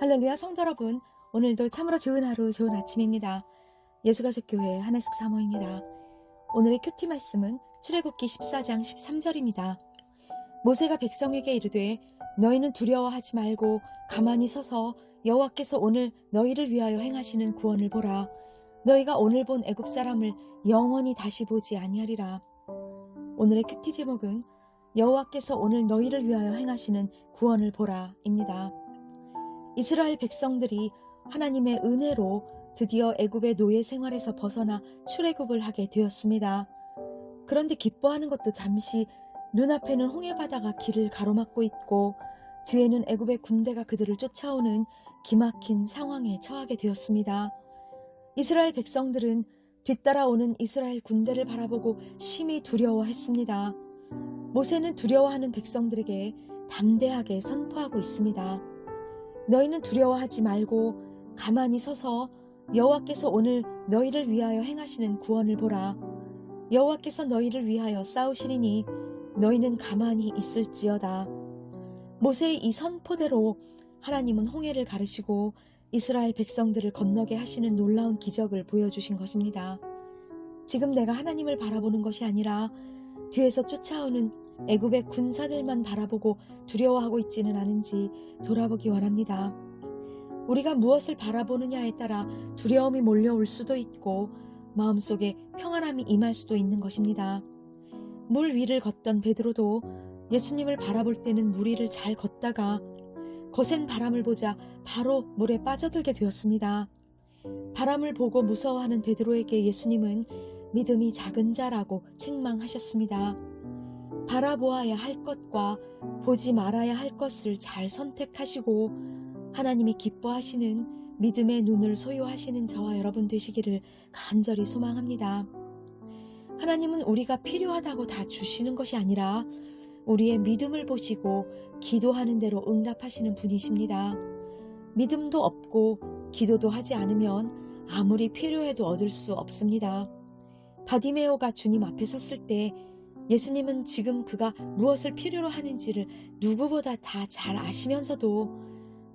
할렐루야 성도 여러분 오늘도 참으로 좋은 하루 좋은 아침입니다. 예수가족교회 한혜숙 사모입니다. 오늘의 큐티 말씀은 출애굽기 14장 13절입니다. 모세가 백성에게 이르되 너희는 두려워하지 말고 가만히 서서 여호와께서 오늘 너희를 위하여 행하시는 구원을 보라. 너희가 오늘 본 애굽 사람을 영원히 다시 보지 아니하리라. 오늘의 큐티 제목은 여호와께서 오늘 너희를 위하여 행하시는 구원을 보라입니다. 이스라엘 백성들이 하나님의 은혜로 드디어 애굽의 노예 생활에서 벗어나 출애굽을 하게 되었습니다. 그런데 기뻐하는 것도 잠시 눈앞에는 홍해 바다가 길을 가로막고 있고 뒤에는 애굽의 군대가 그들을 쫓아오는 기막힌 상황에 처하게 되었습니다. 이스라엘 백성들은 뒤따라오는 이스라엘 군대를 바라보고 심히 두려워했습니다. 모세는 두려워하는 백성들에게 담대하게 선포하고 있습니다. 너희는 두려워하지 말고 가만히 서서 여호와께서 오늘 너희를 위하여 행하시는 구원을 보라. 여호와께서 너희를 위하여 싸우시리니 너희는 가만히 있을지어다. 모세의 이 선포대로 하나님은 홍해를 가르시고 이스라엘 백성들을 건너게 하시는 놀라운 기적을 보여주신 것입니다. 지금 내가 하나님을 바라보는 것이 아니라 뒤에서 쫓아오는 애굽의 군사들만 바라보고 두려워하고 있지는 않은지 돌아보기 원합니다. 우리가 무엇을 바라보느냐에 따라 두려움이 몰려올 수도 있고 마음속에 평안함이 임할 수도 있는 것입니다. 물 위를 걷던 베드로도 예수님을 바라볼 때는 물 위를 잘 걷다가 거센 바람을 보자 바로 물에 빠져들게 되었습니다. 바람을 보고 무서워하는 베드로에게 예수님은 믿음이 작은 자라고 책망하셨습니다. 바라보아야 할 것과 보지 말아야 할 것을 잘 선택하시고 하나님이 기뻐하시는 믿음의 눈을 소유하시는 저와 여러분 되시기를 간절히 소망합니다. 하나님은 우리가 필요하다고 다 주시는 것이 아니라 우리의 믿음을 보시고 기도하는 대로 응답하시는 분이십니다. 믿음도 없고 기도도 하지 않으면 아무리 필요해도 얻을 수 없습니다. 바디메오가 주님 앞에 섰을 때 예수님은 지금 그가 무엇을 필요로 하는지를 누구보다 다 잘 아시면서도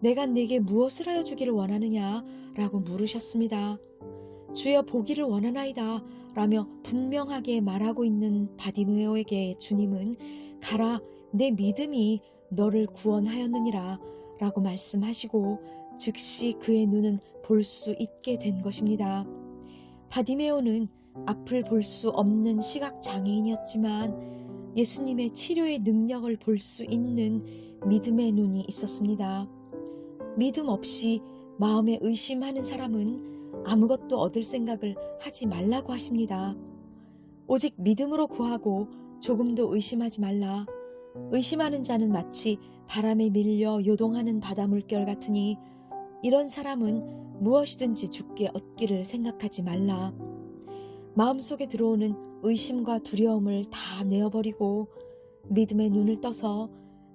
내가 네게 무엇을 하여 주기를 원하느냐 라고 물으셨습니다. 주여 보기를 원하나이다 라며 분명하게 말하고 있는 바디메오에게 주님은 가라 내 믿음이 너를 구원하였느니라 라고 말씀하시고 즉시 그의 눈은 볼 수 있게 된 것입니다. 바디메오는 앞을 볼 수 없는 시각 장애인이었지만 예수님의 치료의 능력을 볼 수 있는 믿음의 눈이 있었습니다. 믿음 없이 마음에 의심하는 사람은 아무것도 얻을 생각을 하지 말라고 하십니다. 오직 믿음으로 구하고 조금도 의심하지 말라. 의심하는 자는 마치 바람에 밀려 요동하는 바다 물결 같으니 이런 사람은 무엇이든지 죽게 얻기를 생각하지 말라. 마음속에 들어오는 의심과 두려움을 다 내어버리고 믿음의 눈을 떠서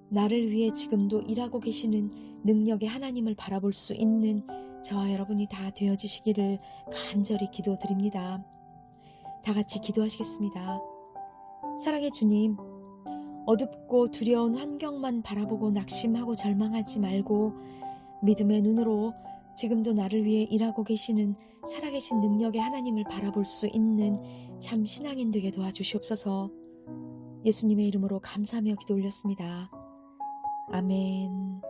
나를 위해 지금도 일하고 계시는 능력의 하나님을 바라볼 수 있는 저와 여러분이 다 되어지시기를 간절히 기도드립니다. 다 같이 기도하시겠습니다. 사랑의 주님, 어둡고 두려운 환경만 바라보고 낙심하고 절망하지 말고 믿음의 눈으로 지금도 나를 위해 일하고 계시는 살아계신 능력의 하나님을 바라볼 수 있는 참 신앙인 되게 도와주시옵소서 예수님의 이름으로 감사하며 기도 올렸습니다. 아멘.